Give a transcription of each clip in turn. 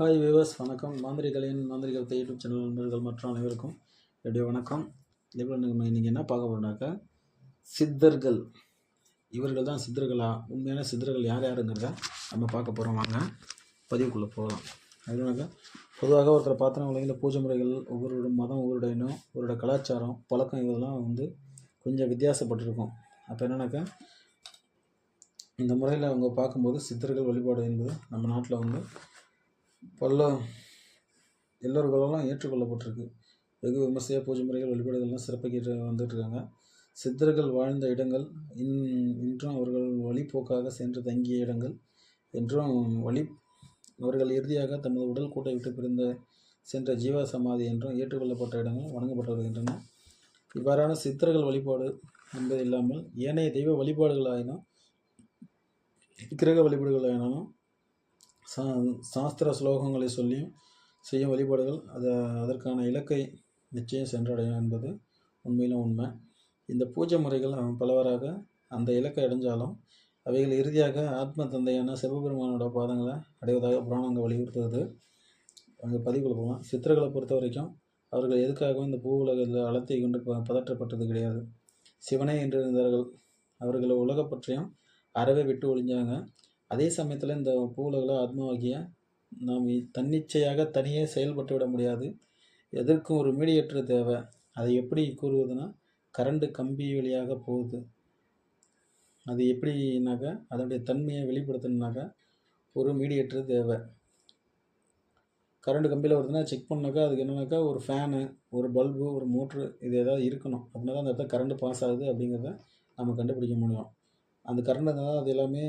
Hi viewers வணக்கம். மாந்திரிகளின் மாந்திரிகத்தை YouTube channel நண்பர்கள் மற்றும் அனைவருக்கும் என்னுடைய வணக்கம். இதேபோல் நம்ம இன்றைக்கி என்ன பார்க்க போகிறோம்னாக்கா சித்தர்கள். இவர்கள் தான் சித்தர்களா? உண்மையான சித்தர்கள் யார் யாருங்கிறத நம்ம பார்க்க போகிறோம் வாங்க பதிவுக்குள்ளே போகலாம். அதுனாக்கா பொதுவாக ஒருத்தரை பார்த்தோன்னா உலகில் பூஜை முறைகள் ஒவ்வொரு மதம் ஒவ்வொருடைய இனம் ஒவ்வொருடைய கலாச்சாரம் பழக்கம் இதெல்லாம் வந்து கொஞ்சம் வித்தியாசப்பட்டிருக்கும். அப்போ என்னென்னாக்கா இந்த முறையில் அவங்க பார்க்கும்போது சித்தர்கள் வழிபாடு என்பது நம்ம நாட்டில் வந்து பல்ல எல்லோர்களாலும் ஏற்றுக்கொள்ளப்பட்டிருக்கு. வெகு விமர்சையாக பூஜை முறைகள் வழிபாடுகள்லாம் சிறப்பிக்கிட்டு வந்துட்டுருக்காங்க சித்தர்கள் வாழ்ந்த இடங்கள் இன் இன்றும் அவர்கள் வழிப்போக்காக சென்று தங்கிய இடங்கள் என்றும் வழி அவர்கள் இறுதியாக தமது உடல் கூட்டை விட்டு பிரிந்த சென்ற ஜீவ சமாதி என்றும் ஏற்றுக்கொள்ளப்பட்ட இடங்கள் வணங்கப்பட்டு வருகின்றன இவ்வாறான சித்தர்கள் வழிபாடு என்பது இல்லாமல் ஏனைய தெய்வ வழிபாடுகளாயினும் கிரக வழிபாடுகளாயினும் சா சாஸ்திர ஸ்லோகங்களை சொல்லியும் செய்யும் வழிபாடுகள் அதை அதற்கான இலக்கை நிச்சயம் சென்றடையும் என்பது உண்மையிலும் உண்மை. இந்த பூஜை முறைகள் பலவாறாக அந்த இலக்கை அடைஞ்சாலும் அவைகள் இறுதியாக ஆத்ம தந்தையான சிவபெருமானோட பாதங்களை அடைவதாக புராணங்கள் வலியுறுத்துவது அங்கே பதிவு போகலாம் சித்தர்களை பொறுத்த வரைக்கும் அவர்கள் எதுக்காகவும் இந்த பூ உலகத்தில் அலத்தை கொண்டு ப பதற்றப்பட்டது கிடையாது. சிவனே என்று இருந்தார்கள் அவர்கள் உலக பற்றியும் அறவே விட்டு ஒழிஞ்சாங்க. அதே சமயத்தில் இந்த பூவுலகில் ஆத்மாவாகிய நாம் தன்னிச்சையாக தனியே செயல்பட்டு விட முடியாது. எதற்கும் ஒரு மீடியேட்டர் தேவை. அதை எப்படி கூறுவதுன்னா கரண்டு கம்பி வழியாக போகுது. அது எப்படின்னாக்கா அதனுடைய தன்மையை வெளிப்படுத்தணுனாக்கா ஒரு மீடியேட்டர் தேவை. கரண்ட் கம்பியில் வருதுன்னா செக் பண்ணாக்கா அதுக்கு என்னன்னாக்கா ஒரு ஃபேனு ஒரு பல்பு ஒரு மோட்ரு இது ஏதாவது இருக்கணும். அப்படின்னா தான் அந்த இடத்துல கரண்ட் பாஸ் ஆகுது அப்படிங்கிறத நம்ம கண்டுபிடிக்க முடியும். அந்த கரண்ட் இருந்தால் தான் அது எல்லாமே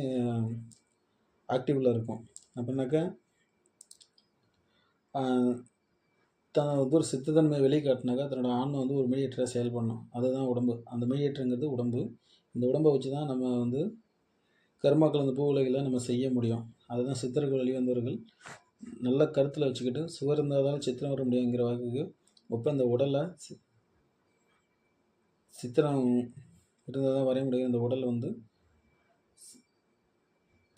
ஆக்டிவில் இருக்கும். அப்படின்னாக்கா தன் ஒரு சித்தத்தன்மையை வெளிக்காட்டினாக்கா தன்னோட ஆன்மை வந்து ஒரு மீடியேட்டராக செயல்படணும் அதுதான் உடம்பு. அந்த மீடியேட்டருங்கிறது உடம்பு. இந்த உடம்பை வச்சு தான் நம்ம வந்து கர்மாக்கள் அந்த பூ உலகெல்லாம் நம்ம செய்ய முடியும். அதுதான் சித்தர்கள் வெளிவந்தவர்கள் நல்ல கருத்தில் வச்சுக்கிட்டு சுவர் இருந்தால் தான் சித்திரம் வர முடியுங்கிற வாக்குக்கு ஒப்ப இந்த உடலை சி சித்திரம் இருந்தால் தான் வரைய முடியும். இந்த உடல் வந்து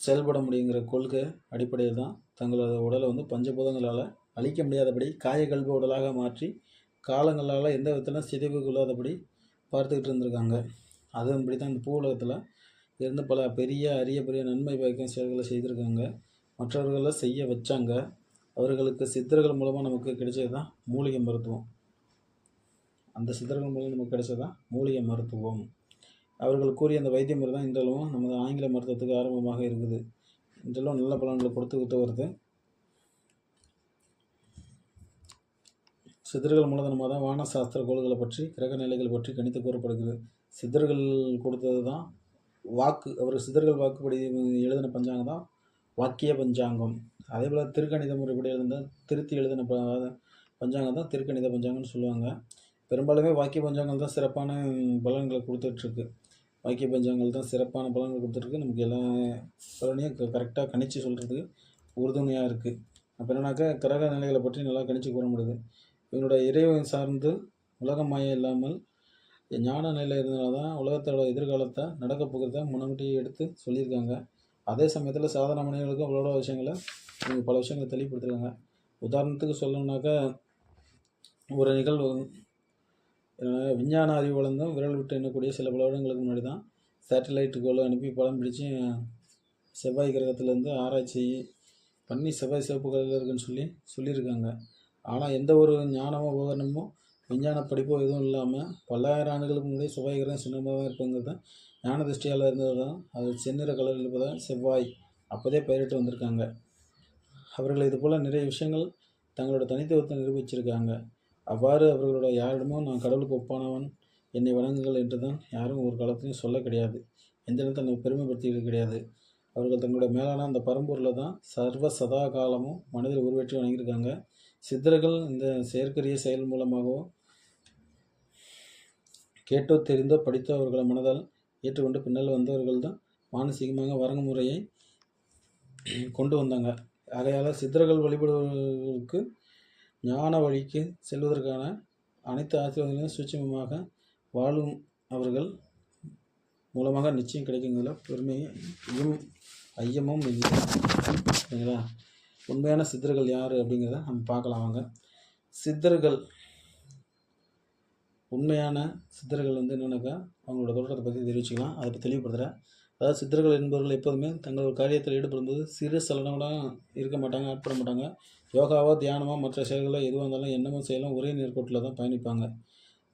செயல்பட முடியுங்கிற கொள்கை அடிப்படையில் தான் தங்களது உடலை வந்து பஞ்சபூதங்களால் அழிக்க முடியாதபடி காயகல்ப உடலாக மாற்றி காலங்களால் எந்த விதத்திலும் சிதைவு கொள்ளாதபடி பார்த்துக்கிட்டு இருந்திருக்காங்க. அதன்படி தான் இந்த பூ உலகத்தில் இருந்து பல பெரிய அரிய பெரிய நன்மை பயக்கும் செயல்களை செய்திருக்காங்க. மற்றவர்களை செய்ய வச்சாங்க. அவர்களுக்கு சித்தர்கள் மூலமாக நமக்கு கிடைச்சது தான் மூலிகை மருத்துவம். அந்த சித்தர்கள் மூலம் நமக்கு கிடைச்சது தான் மூலிகை மருத்துவம். அவர்கள் கூறிய அந்த வைத்திய முறை தான் இன்றளவும் நமது ஆங்கில மருத்துவத்துக்கு ஆரம்பமாக இருக்குது இன்றளவும் நல்ல பலன்களை கொடுத்துக்கிட்டு வருது சித்தர்கள் மூலதனமாக தான் வான சாஸ்திர கோள்களை பற்றி கிரக நிலைகள் பற்றி கணித்து கூறப்படுகிறது. சித்தர்கள் கொடுத்தது தான் வாக்கு. அவர் சித்தர்கள் வாக்குப்படி எழுதின பஞ்சாங்கம் தான் வாக்கிய பஞ்சாங்கம். அதே போல் திருக்கணித முறைப்படி எழுதின திருத்தி எழுதின பஞ்சாங்கம் தான் திருக்கணித பஞ்சாங்கம்னு சொல்லுவாங்க. பெரும்பாலுமே வாக்கிய பஞ்சாங்கம் தான் சிறப்பான பலன்களை கொடுத்துட்ருக்கு வாக்கிய பஞ்சாங்கங்கள் தான் சிறப்பான பலன்கள் கொடுத்துருக்கு நமக்கு எல்லா பலனையும் கரெக்டாக கணிச்சு சொல்கிறதுக்கு உறுதுணையாக இருக்குது அப்போ என்னன்னாக்கா கிரக நிலைகளை பற்றி நல்லா கணிச்சு கூற முடியுது. இவனோட இறைவன் சார்ந்து உலக மாயம் இல்லாமல் ஞான நிலை இருந்தனால தான் உலகத்தோட எதிர்காலத்தை நடக்க போகிறத முன்னாடி எடுத்து சொல்லியிருக்காங்க. அதே சமயத்தில் சாதாரண மனிதர்களுக்கும் அவ்வளோ விஷயங்களை பல விஷயங்களை தெளிவுபடுத்திருக்காங்க. உதாரணத்துக்கு சொல்லணுன்னாக்கா ஒரு நிகழ்வு விஞ்ஞான அறிவு வளர்ந்தும் விரல் விட்டு எண்ணக்கூடிய சில பல வருடங்களுக்கு முன்னாடி தான் சேட்டலைட்டுக்குள்ளே அனுப்பி படம் பிடிச்சி செவ்வாய் கிரகத்துலேருந்து ஆராய்ச்சி பண்ணி செவ்வாய் சிவப்பு கலரில் இருக்குன்னு சொல்லி சொல்லியிருக்காங்க. ஆனால் எந்த ஒரு ஞானமோ உபகரணமோ விஞ்ஞான படிப்போ எதுவும் இல்லாமல் பல்லாயிரம் ஆண்டுகளுக்கு முன்னாடி செவ்வாய் கிரகம் சின்னமாக தான் இருப்பங்கிறது தான் ஞான திருஷ்டியால் இருந்தது தான் அது செந்நிற கலரில் இருப்பதால் செவ்வாய். அப்போதே பெயரிட்டு வந்திருக்காங்க. அவர்கள் இது போல் நிறைய விஷயங்கள் தங்களோட தனித்துவத்தை நிரூபிச்சிருக்காங்க. அவ்வாறு அவர்களோட யாரிடமோ நான் கடவுளுக்கு ஒப்பானவன் என்னை வணங்குங்கள் என்று தான் யாரும் ஒரு காலத்திலையும் சொல்ல கிடையாது. எந்த இடத்துல தன்னை பெருமைப்படுத்திக்கிறது கிடையாது. அவர்கள் தங்களோட மேலான அந்த பரம்பூரில் தான் சர்வ சதா காலமும் மனதில் உருவேற்றி வணங்கியிருக்காங்க. சித்தர்கள் இந்த செயற்கரிய செயல் மூலமாகவோ கேட்டோ தெரிந்தோ படித்தோ அவர்களை மனதால் ஏற்றுக்கொண்டு பின்னால் வந்தவர்கள் தான் மானசீகமாக வரங்கு முறையை கொண்டு வந்தாங்க. ஆகையால் சித்தர்கள் வழிபடுவர்களுக்கு ஞான வழிக்கு செல்வதற்கான அனைத்து ஆசீர்வாதங்களையும் சூட்சமமாக வாழும் அவர்கள் மூலமாக நிச்சயம் கிடைக்குங்கிறதுல பெருமையும் ஐயமும் இல்லை சரிங்களா உண்மையான சித்தர்கள் யார் அப்படிங்கிறத நம்ம பார்க்கலாம் வாங்க. சித்தர்கள் உண்மையான சித்தர்கள் வந்து என்னென்னாக்கா அவங்களோட தோற்றத்தை பற்றி தெரிவிச்சுக்கலாம். அதை பற்றி தெளிவுபடுத்துகிறேன் அதாவது சித்தர்கள் என்பவர்கள் எப்போதுமே தங்கள் ஒரு காரியத்தில் ஈடுபடும்போது சிறு சலனோட இருக்க மாட்டாங்க ஆட்பட மாட்டாங்க. யோகாவோ தியானமோ மற்ற செயல்களோ எதுவாக இருந்தாலும் எண்ணமும் செயலும் ஒரே நேர்கோட்டில் தான் பயணிப்பாங்க.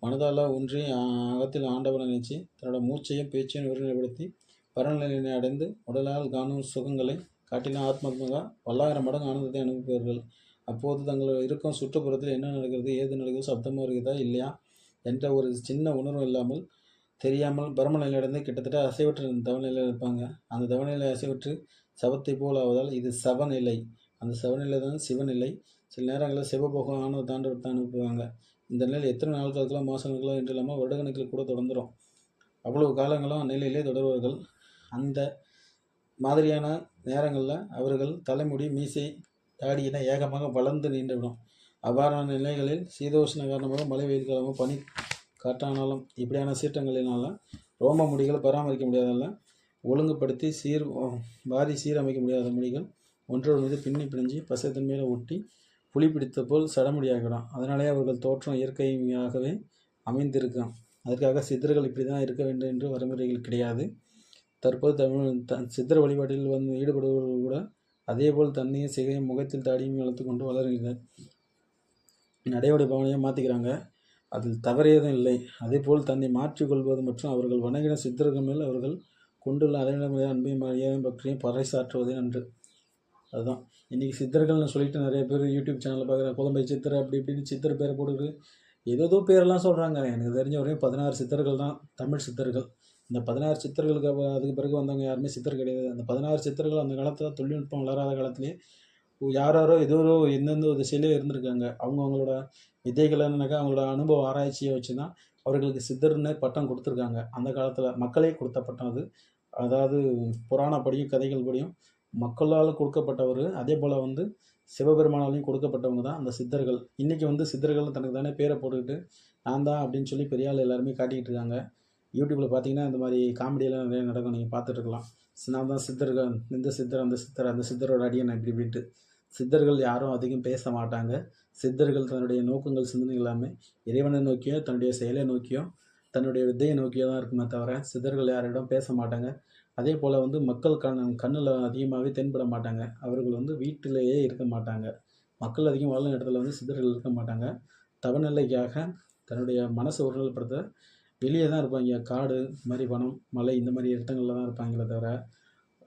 மனதால் ஒன்றி அகத்தில் ஆண்டவனை நினைச்சு தன்னோட மூச்சையும் பேச்சையும் ஒருநிலைப்படுத்தி பரநிலையினை அடைந்து உடலால் காணும் சுகங்களை காட்டிலும் ஆத்மாத்மகா பல்லாயிரம் மடங்கு ஆனந்தத்தை அனுப்புவார்கள் அப்போது தங்கள் இருக்கும் சுற்றுப்புறத்தில் என்ன நடக்கிறது ஏது நடக்குது சப்தமாக இருக்குதா இல்லையா என்ற ஒரு சின்ன உணர்வு இல்லாமல் தெரியாமல் பரமநிலை அடைந்து கிட்டத்தட்ட அசைவற்ற தவநிலையில் இருப்பாங்க. அந்த தவநிலை அசைவற்று சவத்தை போல் ஆவதால் இது சவநிலை. அந்த சிவநிலை தான் சிவநிலை சில நேரங்களில் சிவபோகம் ஆணவ தாண்டவத்தை அனுப்புவாங்க. இந்த நிலையில் எத்தனை நாட்களுக்கெல்லாம் மாதங்களுக்கெல்லாம் என்று இல்லாமல் வருடக்கணக்கில் கூட தொடர்ந்துடும் அவ்வளவு காலங்களும் அந்நிலையிலே தொடர்வார்கள். அந்த மாதிரியான நேரங்களில் அவர்கள் தலைமுடி மீசை தாடி என ஏகமாக வளர்ந்து நின்றுவிடும் அவ்வாறான நிலைகளில் சீதோஷ்ண காரணமாக மழை வெயில் காலமாக பனி காற்றானாலும் இப்படியான சீற்றங்களினால ரோம முடிகளை பராமரிக்க முடியாதல்ல. ஒழுங்குபடுத்தி சீர் வாரி சீரமைக்க முடியாத முடிகள் ஒன்றோடு மீது பின்னி பிணைஞ்சு மேலே ஒட்டி புலி பிடித்த போல் சடமுடியாகிடும் அதனாலே அவர்கள் தோற்றம் இயற்கையாகவே அமைந்திருக்கும் அதற்காக சித்தர்கள் இப்படி தான் இருக்க வேண்டும் என்று வரைமுறைகள் கிடையாது. தற்போது தமிழ் த சித்தர் வழிபாட்டில் வந்து ஈடுபடுபவர்கள் கூட அதேபோல் தண்ணியும் சிகையும் முகத்தில் தாடியும் வளர்த்து கொண்டு வளர்கின்றனர். நடைமுறை பவனையும் மாற்றிக்கிறாங்க அதில் தவறியதும் இல்லை. அதேபோல் தன்னை மாற்றிக்கொள்வது மற்றும் அவர்கள் வணங்கின சித்தர்கள் மேல் அவர்கள் கொண்டுள்ள அதனிடமுடைய அன்பையும் மரியாதையும் பற்றியும் பறைசாற்றுவதே நன்று. அதுதான் இன்றைக்கி சித்தர்கள்னு சொல்லிட்டு நிறைய பேர் யூடியூப் சேனலில் பார்க்குறேன் குழம்பை சித்தர் அப்படி இப்படின்னு சித்தர் பேரை போட்டுட்டு ஏதோ பேரெல்லாம் சொல்கிறாங்க எனக்கு தெரிஞ்ச வரையும் பதினாறு சித்தர்கள் தான் தமிழ் சித்தர்கள். இந்த பதினாறு சித்தர்களுக்கு அதுக்கு பிறகு வந்தவங்க யாருமே சித்தர் கிடையாது. அந்த பதினாறு சித்தர்கள் அந்த காலத்தில் தொழில்நுட்பம் வளராத காலத்துலேயே யார் யாரோ ஏதோ எந்தெந்த ஒரு திசையிலே இருந்திருக்காங்க. அவங்க அவங்களோட விதைகள் என்னன்னாக்கா அவங்களோட அனுபவ ஆராய்ச்சியை வச்சு தான் அவர்களுக்கு சித்தர்னு பட்டம் கொடுத்துருக்காங்க. அந்த காலத்தில் மக்களே கொடுத்த பட்டம் அது. அதாவது புராணப்படியும் கதைகள் படியும். மக்களால் கொடுக்கப்பட்டவர் அதே போல் வந்து சிவபெருமானாலையும் கொடுக்கப்பட்டவங்க தான் அந்த சித்தர்கள். இன்றைக்கி வந்து சித்தர்கள் தனக்கு தானே பேரை போட்டுக்கிட்டு நான் தான் அப்படின்னு சொல்லி பெரியாள் எல்லாருமே காட்டிக்கிட்டு இருக்காங்க. யூடியூப்பில் பார்த்தீங்கன்னா இந்த மாதிரி காமெடியெல்லாம் நிறைய நடக்கும். நீங்கள் பார்த்துட்ருக்கலாம் நான் தான் சித்தர்கள். இந்த சித்தர் அந்த சித்தர் அந்த சித்தரோட அடியன் இப்படி இப்படின்ட்டு சித்தர்கள் யாரும் அதிகம் பேச மாட்டாங்க. சித்தர்கள் தன்னுடைய நோக்கங்கள் சிந்தனை எல்லாமே இறைவனை நோக்கியோ தன்னுடைய செயலை நோக்கியோ தன்னுடைய வித்தையை நோக்கியோ தான் இருக்குமே தவிர சித்தர்கள் யாரிடம் பேச மாட்டாங்க. அதே போல் வந்து மக்கள் கண் கண்ணில் அதிகமாகவே தென்பட மாட்டாங்க. அவர்கள் வந்து வீட்டிலேயே இருக்க மாட்டாங்க. மக்கள் அதிகம் வாழும் இடத்துல வந்து சிதறில் இருக்க மாட்டாங்க. தவநிலைக்காக தன்னுடைய மனசை ஒருநிலைப்படுத்த வெளியே தான் இருப்பாங்க. காடு இந்த மாதிரி வனம் மலை இந்த மாதிரி இடங்களில் தான் இருப்பாங்களே தவிர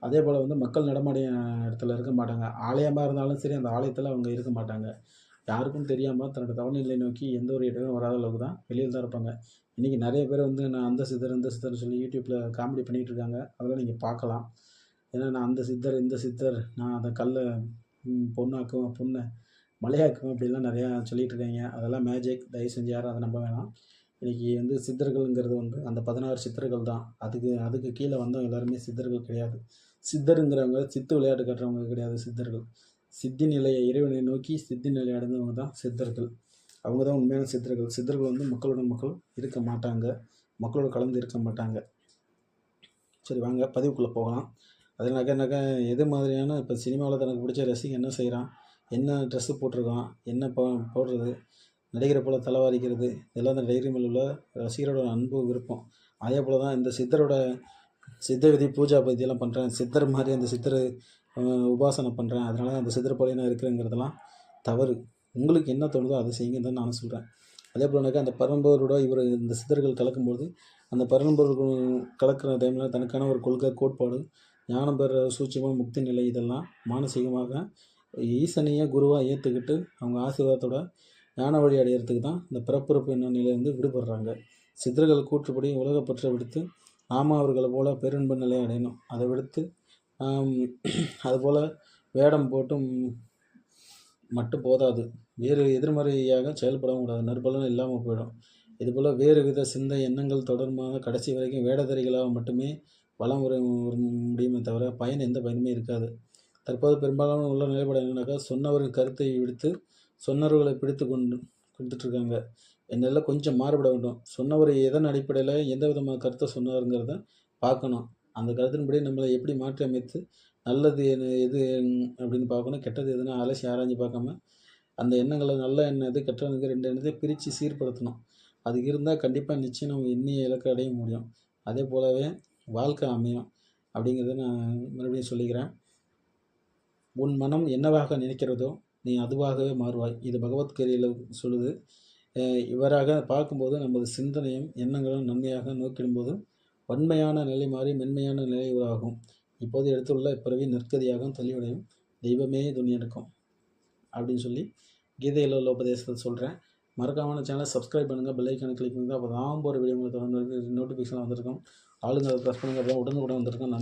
அதே போல் வந்து மக்கள் நடமாடிய இடத்துல இருக்க மாட்டாங்க. ஆலயமாக இருந்தாலும் சரி அந்த ஆலயத்தில் அவங்க இருக்க மாட்டாங்க. யாருக்கும் தெரியாமல் தன்னோட தவநிலை நோக்கி எந்த ஒரு இடமும் வராத அளவுக்கு தான் வெளியில் தான் இருப்பாங்க. இன்றைக்கி நிறைய பேர் வந்து நான் அந்த சித்தர் இந்த சித்தர்னு சொல்லி யூடியூப்பில் காமெடி பண்ணிகிட்டு இருக்காங்க. அதெல்லாம் நீங்கள் பார்க்கலாம். ஏன்னா நான் அந்த சித்தர் இந்த சித்தர் நான் அந்த கல்லை பொண்ணாக்குவேன் பொண்ணை மலையாக்குவேன் அப்படிலாம் நிறையா சொல்லிகிட்டு இருக்காங்க. அதெல்லாம் மேஜிக் தயவு செஞ்சு யாரும் அதை நம்ப வேணாம். இன்றைக்கி வந்து சித்தர்கள்ங்கிறது வந்து அந்த பதினாறு சித்தர்கள் தான். அதுக்கு அதுக்கு கீழே வந்தவங்க எல்லாருமே சித்தர்கள் கிடையாது. சித்தருங்கிறவங்க சித்து விளையாட்டு கட்டுறவங்க கிடையாது சித்தர்கள். சித்தி நிலையை இறைவனை நோக்கி சித்தி நிலை அடைந்தவங்க தான் சித்தர்கள். அவங்க தான் உண்மையான சித்தர்கள். சித்தர்கள் வந்து மக்களோட மக்கள் இருக்க மாட்டாங்க. மக்களோட கலந்து இருக்க மாட்டாங்க. சரி வாங்க பதிவுக்குள்ளே போகலாம். அதுனாக்கா என்னக்கா எது மாதிரியான இப்போ சினிமாவில் தனக்கு பிடிச்ச ரசிகன் என்ன செய்கிறான் என்ன ட்ரெஸ்ஸு போட்டிருக்கான்? என்ன போ போடுறது? நடிகரை போல் தலைவாரிக்கிறது? இதெல்லாம் அந்த டைரி மேல் உள்ள ரசிகரோட அன்பு விருப்பம். அதே போல் தான் இந்த சித்தரோட சித்த விதி பூஜா பகுதியெல்லாம் பண்ணுறேன் சித்தர் மாதிரி அந்த சித்தர் உபாசனை பண்ணுறேன் அதனால அந்த சித்தர் நான் இருக்கிறேங்கிறதெல்லாம் தவறு. உங்களுக்கு என்ன தோணுதோ அதை செய்யுங்கன்னு நான் சொல்கிறேன் அதே போலனாக்கா அந்த பரம்பரோட இவர் இந்த சித்தர்கள் கலக்கும்போது அந்த பரம்பொருள் கலக்கிற டைமில் தனக்கான ஒரு கொள்கை கோட்பாடு ஞானம் பெற சூட்சமாக முக்தி நிலை இதெல்லாம் மானசீகமாக ஈசனையே குருவாக ஏற்றுக்கிட்டு அவங்க ஆசீர்வாதத்தோட ஞான வழி அடையிறதுக்கு தான் இந்த பிறப்புறப்பு என்ன நிலையிலேருந்து விடுபடுறாங்க. சித்தர்கள் கூற்றுப்படி உலகப்பற்றை விடுத்து நாம அவர்களை போல பேரின்ப நிலையை அடையணும். அதை விடுத்து அதுபோல் வேடம் போட்டும் மட்டும் போதாது. வேறு எதிர்மறையாக செயல்படவும் கூடாது. நற்பலன் இல்லாமல் போயிடும். இதுபோல் வேறு வித சிந்தை எண்ணங்கள் தொடர்பாக கடைசி வரைக்கும் வேடதறிகளாக மட்டுமே வளம் வர முடியுமே தவிர பயன் எந்த பயனுமே இருக்காது. தற்போது பெரும்பாலான உள்ள நிலைப்பாடு என்னன்னாக்கா சொன்னவரின் கருத்தை விடுத்து சொன்னவர்களை பிடித்து கொண்டு கொடுத்துட்ருக்காங்க. என்னெல்லாம் கொஞ்சம் மாறுபட வேண்டும். சொன்னவர் எதன் அடிப்படையில் எந்த விதமான கருத்தை சொன்னாருங்கிறத பார்க்கணும். அந்த கருத்தின்படி நம்மளை எப்படி மாற்றி அமைத்து நல்லது எது எது அப்படின்னு பார்க்கணும் கெட்டது எதுனா அலசி ஆராய்ஞ்சு பார்க்காம அந்த எண்ணங்களை நல்ல எண்ணம் எது கெட்ட எண்ணம் ரெண்டு எண்ணத்தை பிரித்து சீர்படுத்தணும். அது இருந்தால் கண்டிப்பாக நிச்சயம் நம்ம எண்ணிய இலக்கை அடைய முடியும். அதே போலவே வாழ்க்கை அமையும் அப்படிங்கிறத நான் மறுபடியும் சொல்லிக்கிறேன். உன் மனம் என்னவாக நினைக்கிறதோ நீ அதுவாகவே மாறுவாய். இது பகவத்கீதையில் சொல்லுது. இவராக பார்க்கும்போது நமது சிந்தனையும் எண்ணங்களும் நன்மையாக நோக்கிடும்போது வன்மையான நிலை மாறி மென்மையான நிலை உருவாகும். இப்போது எடுத்துள்ள இப்பிறவி நற்கதியாகவும் தெளிவடையும் தெய்வமே துணி எடுக்கும் அப்படின்னு சொல்லி கீதையில் உள்ள உபதேசத்தை சொல்கிறேன் மறக்காம சேனலை சப்ஸ்கிரைப் பண்ணுங்கள் பெல்லைக்கான கிளிக் பண்ணுங்கள் அப்போ தான் போகிற வீடியோ உங்களுக்கு தொடர்ந்து நோட்டிஃபிகேஷன் வந்திருக்கும். ஆளுங்க அதை ப்ரெஸ் பண்ணுங்கள் அப்போ உடனுக்குடன் வந்திருக்கும். நான்